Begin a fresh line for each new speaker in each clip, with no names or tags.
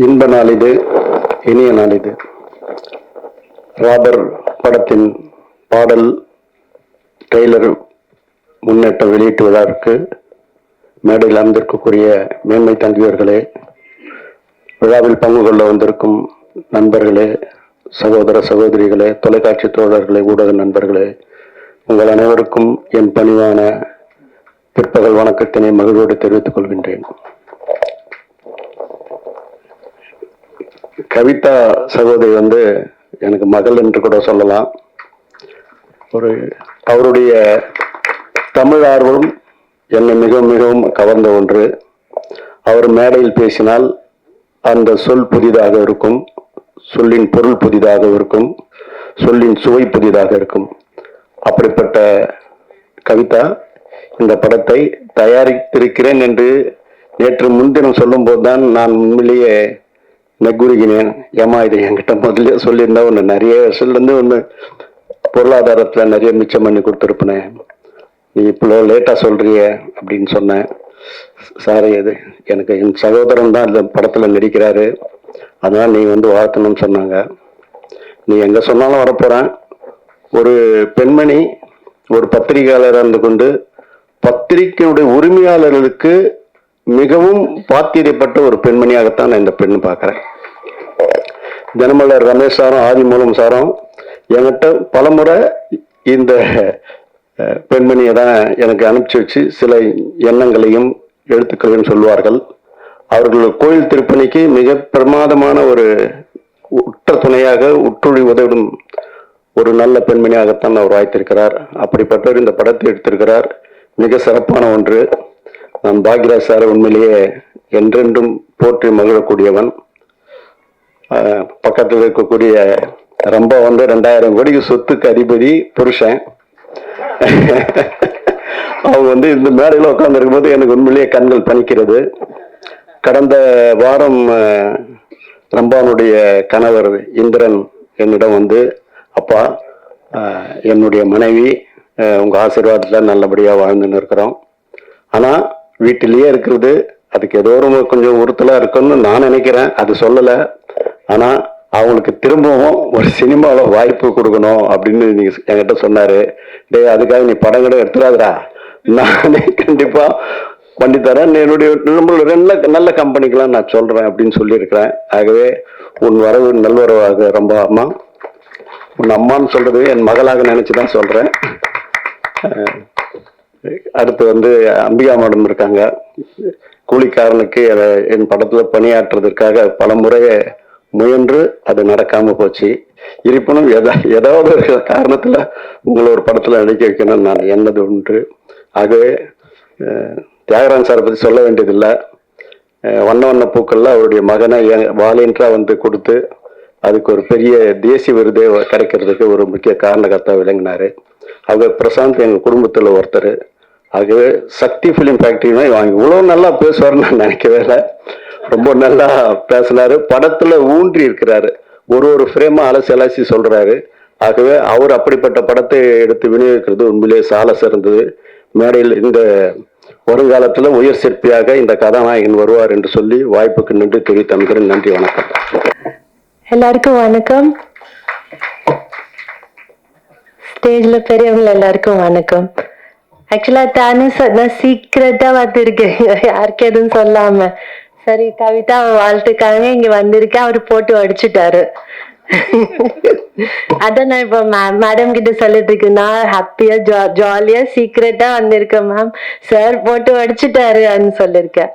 இன்ப நாள் இது இனிய நாள் இது ராபர் படத்தின் பாடல் டெய்லர் முன்னேற்றம் வெளியிட்டுவதற்கு மேடையில் அமர்ந்திருக்கக்கூடிய மேன்மை தங்கியவர்களே விழாவில் பங்கு கொள்ள வந்திருக்கும் நண்பர்களே சகோதர சகோதரிகளே தொலைக்காட்சி தோழர்களே ஊடக நண்பர்களே உங்கள் அனைவருக்கும் என் பணிவான பிற்பகல் வணக்கத்தினை மகிழ்வோடு தெரிவித்துக் கொள்கின்றேன். கவிதா சகோதரி வந்து எனக்கு மகள் என்று கூட சொல்லலாம். ஒரு அவருடைய தமிழ் ஆர்வம் என்னை மிகவும் மிகவும் கவர்ந்த ஒன்று. அவர் மேடையில் பேசினால் அந்த சொல் புதிதாக இருக்கும் சொல்லின் பொருள் புதிதாக இருக்கும் சொல்லின் சுவை புதிதாக இருக்கும். அப்படிப்பட்ட கவிதா இந்த படத்தை தயாரித்திருக்கிறேன் என்று நேற்று முன்தினம் சொல்லும்போது தான் நான் உண்மையிலேயே நெக்குருகினேன். ஏமா இதை என்கிட்ட முதல்ல சொல்லியிருந்தா ஒன்று நிறைய வருஷத்துலேருந்து ஒன்று பொருளாதாரத்தில் நிறைய மிச்சம் பண்ணி கொடுத்துருப்பேனே. நீ இவ்வளோ லேட்டாக சொல்கிறிய அப்படின்னு சொன்னேன். சார் இது எனக்கு என் சகோதரன் தான் இந்த படத்தில் நடிக்கிறாரு. அதனால் நீ வந்து வாழ்த்தணும்னு சொன்னாங்க. நீ எங்கே சொன்னாலும் வரப்போகிறேன் ஒரு பெண்மணி ஒரு பத்திரிகையாளராக இருந்து கொண்டு பத்திரிகையுடைய உரிமையாளர்களுக்கு மிகவும் பாத்திரியப்பட்ட ஒரு பெண்மணியாகத்தான் நான் இந்த பெண்ணு பார்க்குறேன். தினமலர் ரமேஷ் சாரும் ஆதிமூலம் சாரும் என்கிட்ட பலமுறை இந்த பெண்மணியை தான் எனக்கு அனுப்பிச்சு வச்சு சில எண்ணங்களையும் எழுத்துக்களையும் சொல்வார்கள் அவர்கள் கோயில் திருப்பணிக்கு மிக பிரமாதமான ஒரு உற்ற துணையாக உற்றுழி உதவிடும் ஒரு நல்ல பெண்மணியாகத்தான் அவர் வாய்த்திருக்கிறார். அப்படிப்பட்டவர் இந்த படத்தை எடுத்திருக்கிறார். மிக சிறப்பான ஒன்று. நான் பாக்யராஜ் சாரை உண்மையிலேயே என்றென்றும் போற்றி மகிழக்கூடியவன். பக்கத்தில் இருக்கக்கூடிய ரொம்ப வந்து ரெண்டாயிரம் கோடிக்கு சொத்துக்கு அதிபதி புருஷன். அவங்க வந்து இந்த மேடையில் உட்காந்துருக்கும் போது எனக்கு உண்மையிலேயே கண்கள் பணிக்கிறது கடந்த வாரம் ரம்பானுடைய கணவர் இந்திரன் என்னிடம் வந்து அப்பா என்னுடைய மனைவி உங்கள் ஆசீர்வாதத்தில் நல்லபடியாக வாழ்ந்துன்னு இருக்கிறோம். ஆனால் வீட்டிலேயே இருக்கிறது அதுக்கு ஏதோ ஒரு கொஞ்சம் உறுத்தலாக இருக்குன்னு நான் நினைக்கிறேன். அது சொல்லலை. ஆனால் அவங்களுக்கு திரும்பவும் ஒரு சினிமாவில் வாய்ப்பு கொடுக்கணும் அப்படின்னு நீங்கள் என்கிட்ட சொன்னார். டேய் அதுக்காக நீ படம் கூட எடுத்துடாதடா. நானே கண்டிப்பாக பண்ணி தரேன். என்னுடைய நம்மளோட நல்ல நல்ல கம்பெனிக்கெலாம் நான் சொல்கிறேன் அப்படின்னு சொல்லியிருக்கிறேன். ஆகவே உன் வரவு நல்வரவாக ரொம்ப அம்மா. உன் அம்மான்னு சொல்கிறது என் மகளாக நினச்சி தான் சொல்கிறேன் அடுத்து வந்து அம்பிகா மேடம் இருக்காங்க. கூலிக்காரனுக்கு என் படத்தில் பணியாற்றுறதுக்காக பல முறை முயன்று அது நடக்காம போச்சு. இருப்பினும் எதா ஏதாவது ஒரு காரணத்துல உங்களை ஒரு படத்தில் நடிக்க வைக்கணும்னு நான் எண்ணது உண்டு. ஆகவே தியாகராஜ் தியாகராஜன் சாரை பற்றி சொல்ல வேண்டியதில்லை. வண்ண வண்ண பூக்கள்லாம் அவருடைய மகனை வாலண்டியரா வந்து கொடுத்து அதுக்கு ஒரு பெரிய தேசிய விருதே கிடைக்கிறதுக்கு ஒரு முக்கிய காரணகர்த்தா விளங்கினார். அவங்க பிரசாந்த் எங்கள் குடும்பத்தில் ஒருத்தர். ஆகவே சக்தி ஃபிலிம் ஃபேக்ட்ரினா வாங்கி இவ்வளோ நல்லா பேசுவாருன்னு நான் நினைக்கவே இல்லை. ரொம்ப நல்லா பேசினாரு. படத்துல ஊன்றி இருக்கிறாரு. ஒரு ஒரு ஃப்ரேமா அலசி அலசி சொல்றாரு. ஆகவே அவர் அப்படிப்பட்ட படத்தை எடுத்து விநியோகிக்கிறது உண்மையிலேயே சால சிறந்தது. மேடையில் இந்த வருங்காலத்துல உயர் சிற்பியாக இந்த கதாநாயகன் வருவார் என்று சொல்லி வாய்ப்புக்கு நின்று தெரிவித்தமிக்கிறேன் நன்றி வணக்கம்.
எல்லாருக்கும் வணக்கம். ஸ்டேஜ்ல பெரியவங்க எல்லாருக்கும் வணக்கம். ஆக்சுவலா தானே நான் சீக்கிரட்டா வந்திருக்கேன். யாருக்கு எதுவும் சொல்லாம. சரி கவிதா வாழ்த்துக்காக இங்க வந்திருக்கேன் அவரு போட்டு அடிச்சுட்டாரு அதான் நான் இப்ப மேடம் கிட்ட சொல்லிட்டு இருக்கேன். ஹாப்பியா ஜாலியா சீக்கிரட்டா வந்திருக்கேன் மேம் சார் போட்டு அடிச்சுட்டாருன்னு சொல்லியிருக்கேன்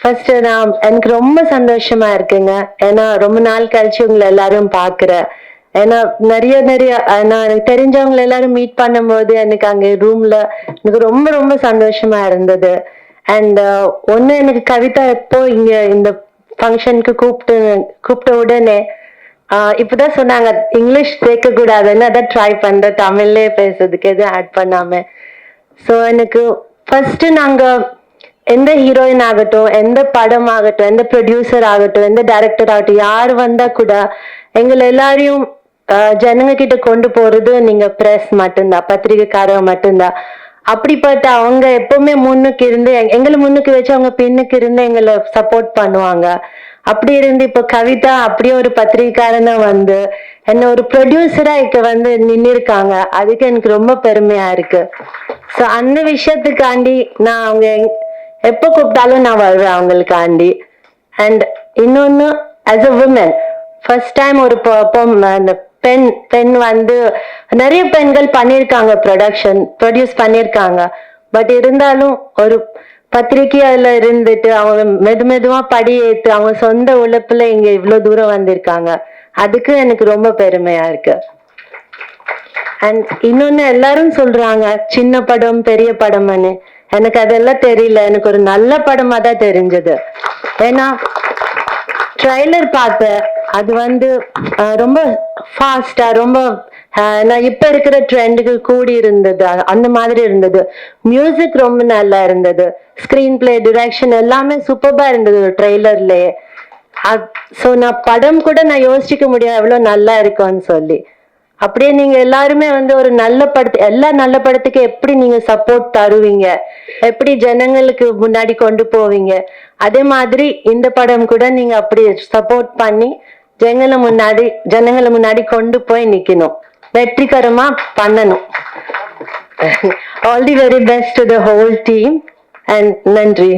ஃபர்ஸ்ட் நான் எனக்கு ரொம்ப சந்தோஷமா இருக்குங்க. ஏன்னா ரொம்ப நாள் கழிச்சு உங்களை எல்லாரும் பாக்குறேன். ஏன்னா நிறைய நிறைய நான் எனக்கு தெரிஞ்சவங்களை எல்லாரும் மீட் பண்ணும்போது எனக்கு அங்க ரூம்ல எனக்கு ரொம்ப ரொம்ப சந்தோஷமா இருந்தது. அண்ட் uh, ஒன்று எனக்கு கவிதா எப்போ இங்க இந்த ஃபங்க்ஷனுக்கு கூப்பிட்டு கூப்பிட்ட உடனே ஆஹ் இப்பதான் சொன்னாங்க. இங்கிலீஷ் சேர்க்க கூடாதுன்னு அதான் ட்ரை பண்றேன். தமிழ்லயே பேசுறதுக்கு எதுவும் ஆட் பண்ணாம. ஸோ எனக்கு ஃபர்ஸ்ட் நாங்க எந்த ஹீரோயின் ஆகட்டும் எந்த படம் ஆகட்டும் எந்த ப்ரொடியூசர் ஆகட்டும் எந்த டைரக்டர் ஆகட்டும் யார் வந்தா கூட எங்களை எல்லாரையும் ஜனங்க கிட்ட கொண்டு போறது நீங்க பிரஸ் மட்டும்தான் பத்திரிகைக்காரங்க மட்டும்தான்.
அப்படிப்பட்ட அவங்க எப்பவுமே முன்னுக்கு இருந்து எங்களை முன்னுக்கு வச்சு அவங்க பின்னுக்கு இருந்து எங்களை சப்போர்ட் பண்ணுவாங்க. அப்படி இருந்து இப்போ கவிதா அப்படியே ஒரு பத்திரிகாரனா வந்து என்ன ஒரு ப்ரொடியூசரா இங்க வந்து நின்னு இருக்காங்க அதுக்கு எனக்கு ரொம்ப பெருமையா இருக்கு. சோ அந்த விஷயத்துக்காண்டி நான் அவங்க எங்க- எப்ப கூப்பிட்டாலும் நான் வருவேன் அவங்களுக்காண்டி. அண்ட் இன்னொன்னு as a woman first time ஒரு பொ- அந்த பெண் பெண் வந்து நிறைய பெண்கள் பண்ணியிருக்காங்க ப்ரொடக்ஷன் ப்ரொடியூஸ் பண்ணியிருக்காங்க. பட் இருந்தாலும் ஒரு பத்திரிக்கையில இருந்துட்டு அவங்க மெது மெதுவா படி ஏத்து அவங்க சொந்த உழைப்புல இங்க இவ்வளவு தூரம் வந்திருக்காங்க. அதுக்கு எனக்கு ரொம்ப பெருமையா இருக்கு. அண்ட் இன்னொன்னு எல்லாரும் சொல்றாங்க சின்ன படம் பெரிய படம்னு. எனக்கு அதெல்லாம் தெரியல. எனக்கு ஒரு நல்ல படமா தான் தெரிஞ்சது. ஏன்னா ட்ரைலர் பார்த்தேன் அது வந்து ரொம்ப ஃபாஸ்டா ரொம்ப நான் இப்ப இருக்கிற ட்ரெண்டுக்கு கூடி இருந்தது அந்த மாதிரி இருந்தது. மியூசிக் ரொம்ப நல்லா இருந்தது. ஸ்கிரீன் பிளே டிரெக்ஷன் எல்லாமே சூப்பர்பா இருந்தது ட்ரெய்லர்லயே ஸோ நான் படம் கூட நான் யோசிக்க முடியாது எவ்வளவு நல்லா இருக்கும்னு சொல்லி. அப்படியே நீங்க எல்லாருமே வந்து ஒரு நல்ல படத்து எல்லா நல்ல படத்துக்கு எப்படி நீங்க சப்போர்ட் தருவீங்க? எப்படி ஜனங்களுக்கு முன்னாடி கொண்டு போவீங்க? அதே மாதிரி இந்த படம் கூட நீங்க அப்படி சப்போர்ட் பண்ணி ஜனங்களை முன்னாடி ஜனங்களை முன்னாடி கொண்டு போய் நிக்கணும். வெற்றிகரமா பண்ணணும் all the very best to the whole team and நன்றி